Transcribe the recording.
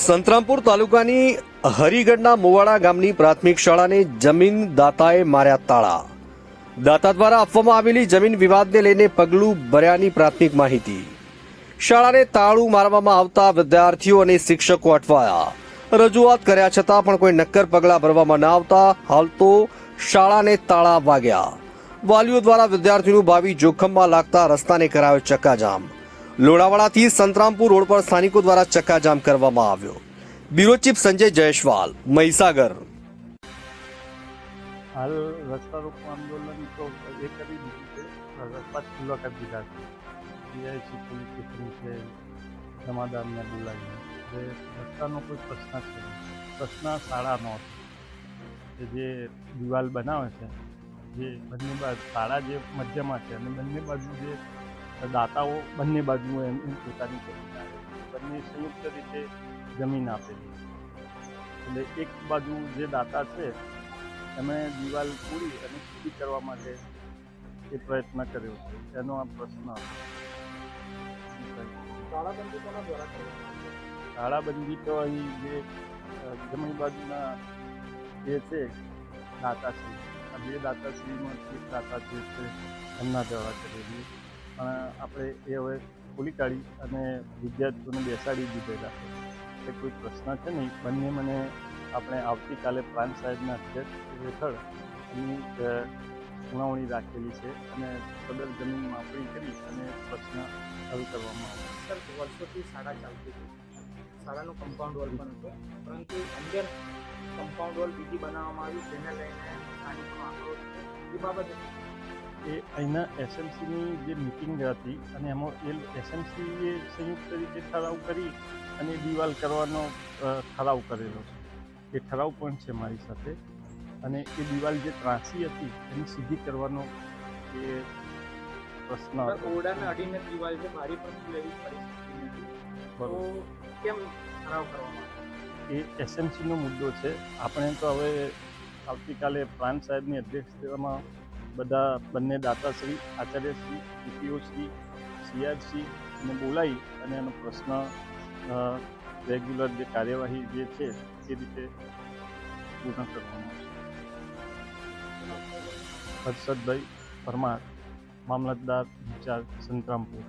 સંતરામપુર તાલુકાની હરિગઢના મુવાડા ગામની પ્રાથમિક શાળાને જમીન દાતાએ માર્યા તાળા. દાતા દ્વારા આપવામાં આવેલી જમીન વિવાદને લઈને પગલું ભર્યાની પ્રાથમિક માહિતી. શાળાને તાળું મારવામાં આવતા વિદ્યાર્થીઓ અને શિક્ષકો અટવાયા. રજૂઆત કર્યા છતાં પણ કોઈ નક્કર પગલાં ભરવામાં ન આવતા હાલ તો શાળાને તાળા વાગ્યા. વાલીઓ દ્વારા વિદ્યાર્થીનું ભાવિ જોખમમાં લાગતા રસ્તાને કરાયો ચક્કાજામ. લોણાવાડાથી સંતરામપુર રોડ પર સ્થાનિકો દ્વારા ચક્કાજામ કરવામાં આવ્યો. Bureau chief Sanjay Jaiswal, Mahisagar. હાલ રસ્તા રોકો આંદોલન તો એ કરી દીધું છે. રસ્તા ખુલ્લા કરી દીધા છે. ડીઆઈસી પોલીસ સ્ટેશન છે, જમાદારને બોલાવીને. એટલે રસ્તાનો કોઈ પ્રશ્ન છે. પ્રશ્ન શાળાનો કે જે દિવાલ બનાવે છે, જે બંને બાજુ શાળા જે મધ્યમાં છે અને બંને બાજુ જે દાતાઓ બંને બાજુ એમ એમ પોતાની બંને સંયુક્ત રીતે જમીન આપેલી છે. એટલે એક બાજુ જે દાતા છે એમણે દિવાલ પૂરી અને સીધી કરવા માટે એ પ્રયત્ન કર્યો છે. એનો આ પ્રશ્ન તાળાબંધી તો અહીં જે જમણી બાજુના જે છે દાતાશ્રી. આ બે દાતાશ્રીમાં એક દાતા જે છે એમના દ્વારા કરેલી આપણે એ હવે ખોલી કાઢી અને વિદ્યાર્થીઓને બેસાડી દીધેલા એ કોઈ પ્રશ્ન છે નહીં. બંને મને આપણે આવતીકાલે પ્રાંત સાહેબના અધ્યક્ષ હેઠળ એની સુનાવણી રાખેલી છે અને સદર જમીન માપણી કરી અને પ્રશ્ન હલ કરવામાં આવે સર, વર્ષોથી શાળા ચાલતી હતી શાળાનું કમ્પાઉન્ડ વોલ પણ હતો. પરંતુ અંદર કમ્પાઉન્ડ વોલ બીજી બનાવવામાં આવી તેને લઈને સ્થાનિકનો આક્રોશ એ બાબતે એ અહીંના એસએમસીની જે મિટિંગ હતી અને એમાં એ એસએમસીએ સંયુક્ત રીતે ઠરાવ કરી અને દિવાલ કરવાનો ઠરાવ કરેલો છે. એ ઠરાવ પણ છે મારી સાથે. અને એ દિવાલ જે ત્રાસી હતી એની સીધી કરવાનો એ પ્રશ્ન ઓરડાને અડીને દિવાલ છે મારી પણ એવી પરિસ્થિતિ નથી તો કેમ ઠરાવ કરવામાં એ એસએમસીનો મુદ્દો છે. આપણે તો હવે આવતીકાલે પ્રાંત સાહેબની અધ્યક્ષતામાં બધા બંને દાતાશ્રી, આચાર્યશ્રી ટીપીઓશ્રી સીઆરસી ને બોલાવી અને એનો પ્રશ્ન રેગ્યુલર જે કાર્યવાહી જે છે, એ રીતે પૂર્ણ કરવામાં હર્ષદભાઈ પરમાર, મામલતદાર ઇન્ચાર્જ સંતરામપુર.